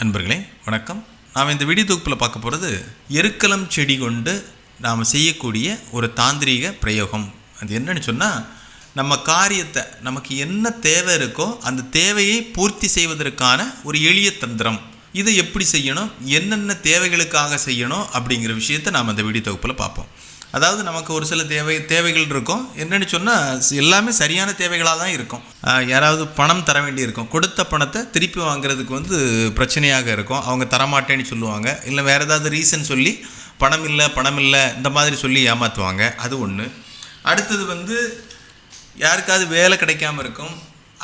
நண்பர்களே வணக்கம். நாம் இந்த வீடியோ தொகுப்பில் பார்க்க போகிறது எருக்கலம் செடி கொண்டு நாம் செய்யக்கூடிய ஒரு தாந்திரீக பிரயோகம். அது என்னன்னு சொன்னால் நம்ம காரியத்தை நமக்கு என்ன தேவை இருக்கோ அந்த தேவையை பூர்த்தி செய்வதற்கான ஒரு எளிய தந்திரம். இதை எப்படி செய்யணும்? என்னென்ன தேவைகளுக்காக செய்யணும்? அப்படிங்கிற விஷயத்தை நாம் அந்த வீடியோ தொகுப்பில் பார்ப்போம். அதாவது நமக்கு ஒரு சில தேவை தேவைகள் இருக்கும். என்னென்னு சொன்னால் எல்லாமே சரியான தேவைகளாக தான் இருக்கும் யாராவது பணம் தர வேண்டியிருக்கும். கொடுத்த பணத்தை திருப்பி வாங்குறதுக்கு வந்து பிரச்சனையாக இருக்கும். அவங்க தரமாட்டேன்னு சொல்லுவாங்க. இல்லை வேறு ஏதாவது ரீசன் சொல்லி பணம் இல்லை பணம் இல்லை இந்த மாதிரி சொல்லி ஏமாற்றுவாங்க அது ஒன்று அடுத்தது வந்து யாருக்காவது வேலை கிடைக்காம இருக்கும்.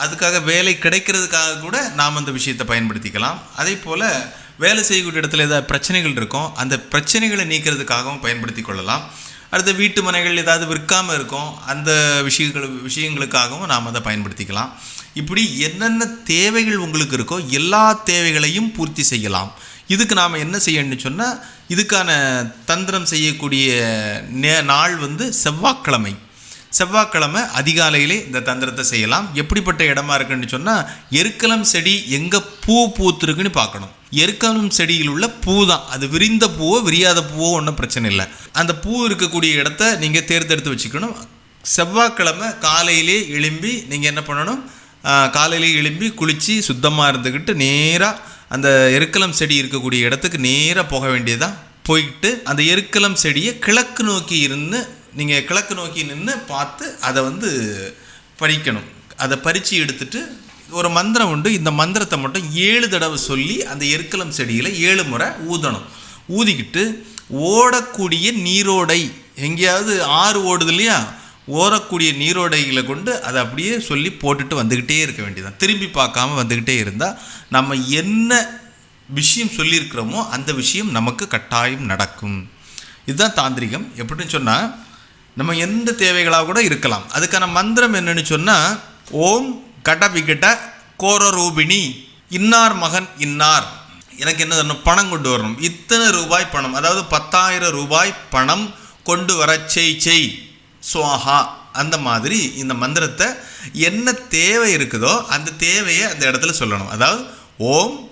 அதுக்காக வேலை கிடைக்கிறதுக்காக கூட நாம் அந்த விஷயத்தை பயன்படுத்திக்கலாம். அதே போல் வேலை செய்யக்கூடிய இடத்துல ஏதாவது பிரச்சனைகள் இருக்கும். அந்த பிரச்சனைகளை நீக்கிறதுக்காகவும் பயன்படுத்தி கொள்ளலாம். அடுத்த வீட்டு மனைகள் ஏதாவது விற்காமல் இருக்கும் அந்த விஷயங்கள் விஷயங்களுக்காகவும் நாம் அதை பயன்படுத்திக்கலாம். இப்படி என்னென்ன தேவைகள் உங்களுக்கு இருக்கோ எல்லா தேவைகளையும் பூர்த்தி செய்யலாம். இதுக்கு நாம் என்ன செய்யணும்னு சொன்னால் இதுக்கான தந்திரம் செய்யக்கூடிய நே நாள் வந்து செவ்வாய்க்கிழமை. செவ்வாய்க்கிழமை அதிகாலையிலே இந்த தந்திரத்தை செய்யலாம். எப்படிப்பட்ட இடமா இருக்குன்னு சொன்னால் எருக்கலம் செடி எங்கே பூ பூத்துருக்குன்னு பார்க்கணும். எருக்கலம் செடியில் உள்ள பூ தான் அது விரிந்த பூவோ விரியாத பூவோ ஒன்றும் பிரச்சனை இல்லை. அந்த பூ இருக்கக்கூடிய இடத்த நீங்கள் தேர்ந்தெடுத்து வச்சுக்கணும். செவ்வாய்க்கிழமை காலையிலே எழும்பி நீங்கள் என்ன பண்ணணும்? காலையிலே எழும்பி குளித்து சுத்தமாக இருந்துக்கிட்டு நேராக அந்த எருக்கலம் செடி இருக்கக்கூடிய இடத்துக்கு நேராக போக வேண்டியதான் போயிட்டு அந்த எருக்கலம் செடியை கிழக்கு நோக்கி இருந்து நீங்கள் கிழக்கு நோக்கி நின்று பார்த்து அதை வந்து பறிக்கணும் அதை பறித்து எடுத்துட்டு ஒரு மந்திரம் உண்டு. இந்த மந்திரத்தை மட்டும் ஏழு தடவை சொல்லி அந்த எருக்கலம் செடியில் ஏழு முறை ஊதணும். ஊதிக்கிட்டு ஓடக்கூடிய நீரோடை எங்கேயாவது ஆறு ஓடுது இல்லையா? ஓடக்கூடிய நீரோடைகளை கொண்டு அதை அப்படியே சொல்லி போட்டுட்டு வந்துக்கிட்டே இருக்க வேண்டியதான் திரும்பி பார்க்காம வந்துக்கிட்டே இருந்தால் நம்ம என்ன விஷயம் சொல்லியிருக்கிறோமோ அந்த விஷயம் நமக்கு கட்டாயம் நடக்கும். இதுதான் தாந்திரிகம். எப்படின்னு சொன்னால் நம்ம எந்த தேவைகளாக கூட இருக்கலாம். அதுக்கான மந்திரம் என்னன்னு சொன்னால் ஓம் கடபிகிட்ட கோரரூபிணி இன்னார் மகன் இன்னார். எனக்கு என்ன பணம் கொண்டு வரணும். இத்தனை ரூபாய் பணம் அதாவது பத்தாயிரம் ரூபாய் பணம் கொண்டு வர செய் செய். சுவாஹா. அந்த மாதிரி இந்த மந்திரத்தை என்ன தேவை இருக்குதோ அந்த தேவையை அந்த இடத்துல சொல்லணும். அதாவது ஓம்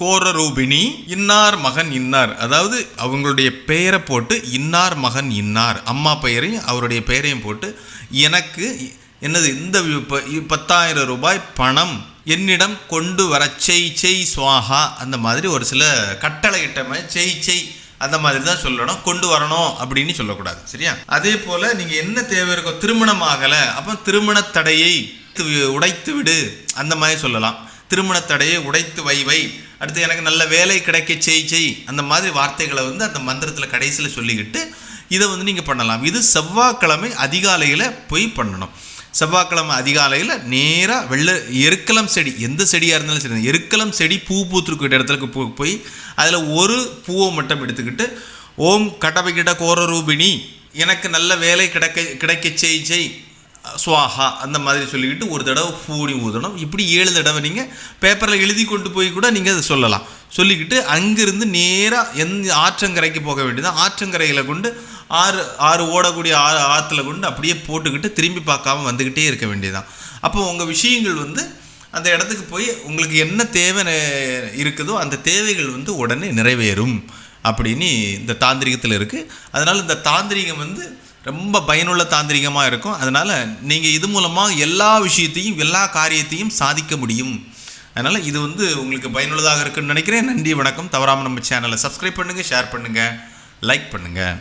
கடவிகிட கோரரூபிணி இன்னார் மகன் இன்னார். அதாவது அவங்களுடைய பெயரை போட்டு இன்னார் மகன் இன்னார். அம்மா பெயரையும் அவருடைய பெயரையும் போட்டு எனக்கு என்னது இந்த பத்தாயிரம் ரூபாய் பணம் என்னிடம் கொண்டு வர செய் செய் சுவாஹா அந்த மாதிரி ஒரு சில கட்டளை இட்ட மாதிரி செய் செய் அந்த மாதிரி தான் சொல்லணும். கொண்டு வரணும் அப்படின்னு சொல்லக்கூடாது சரியா? அதே போல் நீங்கள் என்ன தேவை இருக்கோ திருமணம் ஆகலை அப்போ திருமண தடையை து- உடைத்து விடு அந்த மாதிரி சொல்லலாம். திருமண தடையை உடைத்து வை வை. அடுத்து எனக்கு நல்ல வேலை கிடைக்க செய் செய். அந்த மாதிரி வார்த்தைகளை வந்து அந்த மந்திரத்தில் கடைசியில் சொல்லிக்கிட்டு இதை வந்து நீங்கள் பண்ணலாம். இது செவ்வாய்க்கிழமை அதிகாலையில் போய் பண்ணணும். செவ்வாய்க்கிழமை அதிகாலையில் நேராக வெள்ளை எருக்கலம் செடி எந்த செடியாக இருந்தாலும் சரி எருக்கலம் செடி பூ பூத்திருக்கிற இடத்துக்கு போ போய் அதில் ஒரு பூவை மட்டும் எடுத்துக்கிட்டு ஓம் கடவைக்கிட்ட கோர ரூபிணி எனக்கு நல்ல வேலை கிடைக்க கிடைக்க செய் செய். சுவாஹா அந்த மாதிரி சொல்லிக்கிட்டு ஒரு தடவை பூடி ஊதணும். இப்படி ஏழு தடவை நீங்கள் பேப்பரில் எழுதி கொண்டு போய் கூட நீங்கள் அதை சொல்லலாம். சொல்லிக்கிட்டு அங்கேருந்து நேராக எந்த ஆற்றங்கரைக்கு போக வேண்டியது ஆற்றங்கரையில் கொண்டு ஆறு ஆறு ஓடக்கூடிய ஆறு ஆற்றுல கொண்டு அப்படியே போட்டுக்கிட்டு திரும்பி பார்க்காம வந்துக்கிட்டே இருக்க வேண்டியதுதான். அப்போ உங்கள் விஷயங்கள் வந்து அந்த இடத்துக்கு போய் உங்களுக்கு என்ன தேவை இருக்குதோ அந்த தேவைகள் வந்து உடனே நிறைவேறும். அப்படின்னு இந்த தாந்திரிகத்தில் இருக்குது அதனால் இந்த தாந்திரிகம் வந்து ரொம்ப பயனுள்ள தாந்திரிகமாக இருக்கும். அதனால் நீங்கள் இது மூலமாக எல்லா விஷயத்தையும் எல்லா காரியத்தையும் சாதிக்க முடியும். அதனால் இது வந்து உங்களுக்கு பயனுள்ளதாக இருக்குன்னு நினைக்கிறேன். நன்றி வணக்கம். தவறாமல் நம்ம சேனலை சப்ஸ்கிரைப் பண்ணுங்கள் ஷேர் பண்ணுங்கள் லைக் பண்ணுங்கள்